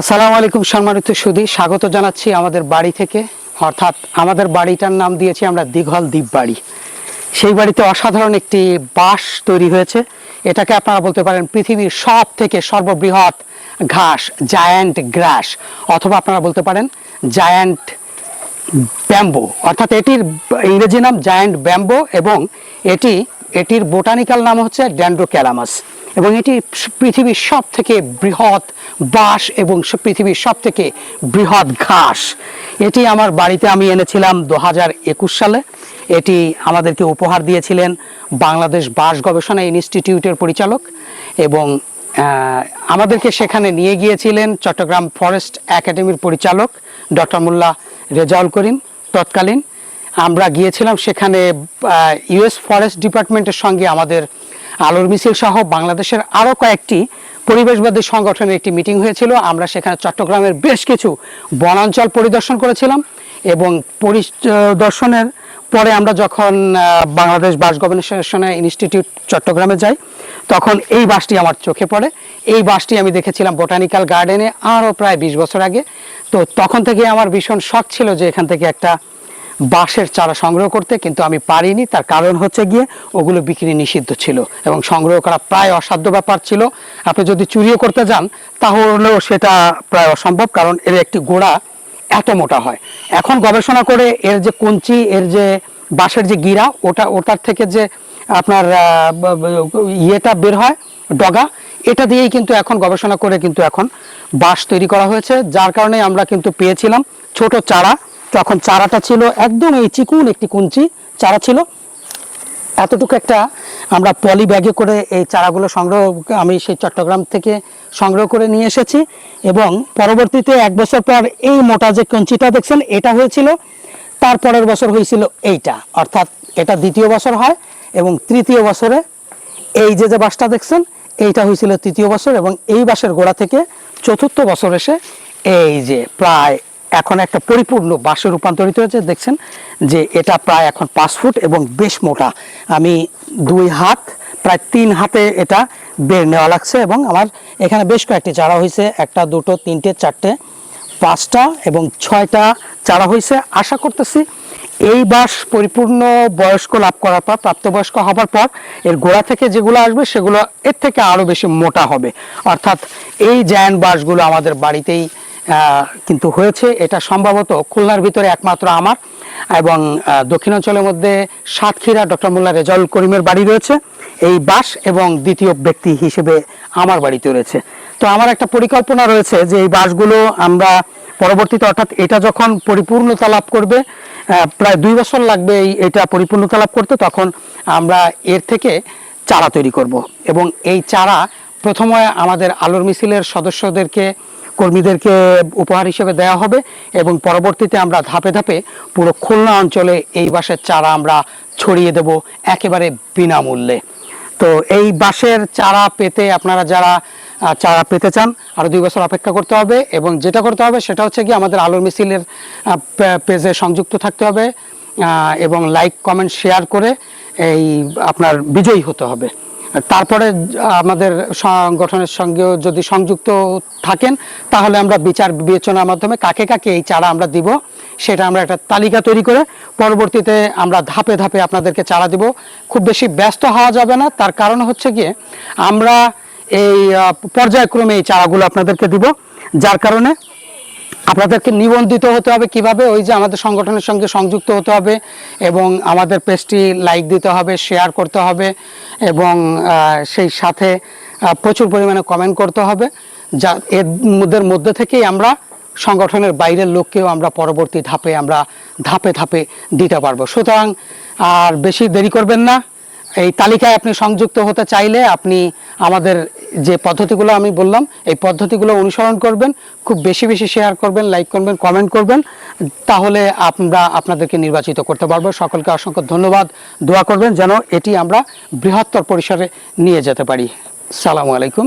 আসসালামু আলাইকুম সম্মানিত সুদী স্বাগত জানাচ্ছি আমাদের বাড়ি থেকে। অর্থাৎ আমাদের বাড়িটার নাম দিয়েছি আমরা দীঘল দ্বীপ বাড়ি সেই বাড়িতে অসাধারণ একটি বাঁশ তৈরি হয়েছে। এটাকে আপনারা বলতে পারেন পৃথিবীর সব থেকে সর্ববৃহৎ ঘাস জায়ান্ট গ্রাস অথবা আপনারা বলতে পারেন জায়ান্ট ব্যাম্বো অর্থাৎ এটির ইংরেজি নাম জায়ান্ট ব্যাম্বো এবং এটি এটির বোটানিক্যাল নাম হচ্ছে ড্যান্ড্রোক্যালামাস এবং এটি পৃথিবীর সব থেকে বৃহৎ বাঁশ এবং পৃথিবীর সব থেকে বৃহৎ ঘাস। এটি আমার বাড়িতে আমি এনেছিলাম দু হাজার একুশ সালে। এটি আমাদেরকে উপহার দিয়েছিলেন বাংলাদেশ বাঁশ গবেষণা ইনস্টিটিউটের পরিচালক এবং আমাদেরকে সেখানে নিয়ে গিয়েছিলেন চট্টগ্রাম ফরেস্ট একাডেমির পরিচালক ডক্টর মোল্লা রেজাউল করিম। তৎকালীন আমরা গিয়েছিলাম সেখানে ইউএস ফরেস্ট ডিপার্টমেন্টের সঙ্গে আমাদের আলোর মিছিল সহ বাংলাদেশের আরও কয়েকটি পরিবেশবাদী সংগঠনের একটি মিটিং হয়েছিল। আমরা সেখানে চট্টগ্রামের বেশ কিছু বনাঞ্চল পরিদর্শন করেছিলাম এবং পরিদর্শনের পরে আমরা যখন বাংলাদেশ বাস গবেষণা ইনস্টিটিউট চট্টগ্রামে যাই, তখন এই বাসটি আমার চোখে পড়ে। এই বাসটি আমি দেখেছিলাম বোটানিক্যাল গার্ডেনে আরও প্রায় বিশ বছর আগে। তো তখন থেকে আমার ভীষণ শখ ছিল যে এখান থেকে একটা বাঁশের চারা সংগ্রহ করতে, কিন্তু আমি পারিনি। তার কারণ হচ্ছে গিয়ে ওগুলো বিক্রি নিষিদ্ধ ছিল এবং সংগ্রহ করা প্রায় অসাধ্য ব্যাপার ছিল। আপনি যদি চুরিও করতে যান, তাহলেও সেটা প্রায় অসম্ভব, কারণ এর একটি গোড়া এত মোটা হয়। এখন গবেষণা করে এর যে কঞ্চি, এর যে বাঁশের যে গিরা, ওটা, ওটার থেকে যে আপনার ইয়েটা বের হয়, ডগা, এটা দিয়েই কিন্তু এখন গবেষণা করে কিন্তু এখন বাঁশ তৈরি করা হয়েছে। যার কারণে আমরা কিন্তু পেয়েছিলাম ছোট চারা। তখন চারাটা ছিল একদম এই চিকুন একটি কুঞ্চি। চারা ছিল। এতটুকু একটা আমরা পলি ব্যাগে করে এই চারাগুলো সংগ্রহ আমি সেই চট্টগ্রাম থেকে সংগ্রহ করে নিয়ে এসেছি এবং পরবর্তীতে এক বছর পর এই মোটা যে কঞ্চিটা দেখছেন, এটা হয়েছিল। তারপরের বছর হয়েছিল এইটা। অর্থাৎ এটা দ্বিতীয় বছর হয় এবং তৃতীয় বছরে এই যে যে বাসটা দেখছেন, এইটা হয়েছিল তৃতীয় বছর এবং এই বাসের গোড়া থেকে চতুর্থ বছর এসে এই যে প্রায় এখন একটা পরিপূর্ণ বাসে রূপান্তরিত হয়েছে, দেখছেন? যে এটা প্রায় এখন পাঁচ ফুট এবং বেশ মোটা। আমি দুই হাত, প্রায় তিন হাতে এটা বের নেওয়া লাগছে এবং আমার এখানে বেশ কয়েকটি চারা হয়েছে। একটা, দুটো, তিনটে, চারটে, পাঁচটা এবং ছয়টা চারা হয়েছে। আশা করতেছি এই বাস পরিপূর্ণ বয়স্ক লাভ করার পর, প্রাপ্তবয়স্ক হবার পর, এর গোড়া থেকে যেগুলো আসবে, সেগুলো এর থেকে আরও বেশি মোটা হবে। অর্থাৎ এই জায়ান্ট বাসগুলো আমাদের বাড়িতেই কিন্তু হয়েছে, এটা সম্ভবত খুলনার ভিতরে একমাত্র আমার এবং দক্ষিণাঞ্চলের মধ্যে সাতক্ষীরা ডক্টর মোল্লা রেজাউল করিমের বাড়ি রয়েছে। এই বাস এবং দ্বিতীয় ব্যক্তি হিসেবে আমার বাড়িতে রয়েছে। তো আমার একটা পরিকল্পনা রয়েছে যে এই বাসগুলো আমরা পরবর্তীতে, অর্থাৎ এটা যখন পরিপূর্ণতা লাভ করবে প্রায় দুই বছর লাগবে এই, এটা পরিপূর্ণতা লাভ করতে, তখন আমরা এর থেকে চারা তৈরি করব। এবং এই চারা প্রথমে আমাদের আলোর মিছিলের সদস্যদেরকে কর্মীদেরকে উপহার হিসেবে দেওয়া হবে এবং পরবর্তীতে আমরা ধাপে ধাপে পুরো খুলনা অঞ্চলে এই বাঁশের চারা আমরা ছড়িয়ে দেব একেবারে বিনামূল্যে। তো এই বাঁশের চারা পেতে আপনারা যারা চারা পেতে চান আরও দুই বছর অপেক্ষা করতে হবে এবং যেটা করতে হবে সেটা হচ্ছে কি আমাদের আলোর মিছিলের পেজে সংযুক্ত থাকতে হবে এবং লাইক কমেন্ট শেয়ার করে এই আপনার বিজয়ী হতে হবে। তারপরে আমাদের সংগঠনের সঙ্গেও যদি সংযুক্ত থাকেন, তাহলে আমরা বিচার বিবেচনার মাধ্যমে কাকে কাকে এই চারা আমরা দিব, সেটা আমরা একটা তালিকা তৈরি করে পরবর্তীতে আমরা ধাপে ধাপে আপনাদেরকে চারা দিব। খুব বেশি ব্যস্ত হওয়া যাবে না, তার কারণ হচ্ছে গিয়ে আমরা এই পর্যায়ক্রমে এই চারাগুলো আপনাদেরকে দিব, যার কারণে আপনাদেরকে নিবন্ধিত হতে হবে কীভাবে? ওই যে আমাদের সংগঠনের সঙ্গে সংযুক্ত হতে হবে এবং আমাদের পেজটি লাইক দিতে হবে, শেয়ার করতে হবে এবং সেই সাথে প্রচুর পরিমাণে কমেন্ট করতে হবে। যা, এর মধ্যে মধ্যে থেকেই আমরা সংগঠনের বাইরের লোককেও আমরা পরবর্তী ধাপে আমরা ধাপে ধাপে দিতে পারব। সুতরাং আর বেশি দেরি করবেন না। এই তালিকায় আপনি সংযুক্ত হতে চাইলে আপনি আমাদের যে পদ্ধতিগুলো আমি বললাম, এই পদ্ধতিগুলো অনুসরণ করবেন, খুব বেশি বেশি শেয়ার করবেন লাইক করবেন কমেন্ট করবেন, তাহলে আমরা আপনাদেরকে নির্বাচিত করতে পারব। সকলকে অসংখ্য ধন্যবাদ। দোয়া করবেন যেন এটি আমরা বৃহত্তর পরিসরে নিয়ে যেতে পারি। সালামু আলাইকুম।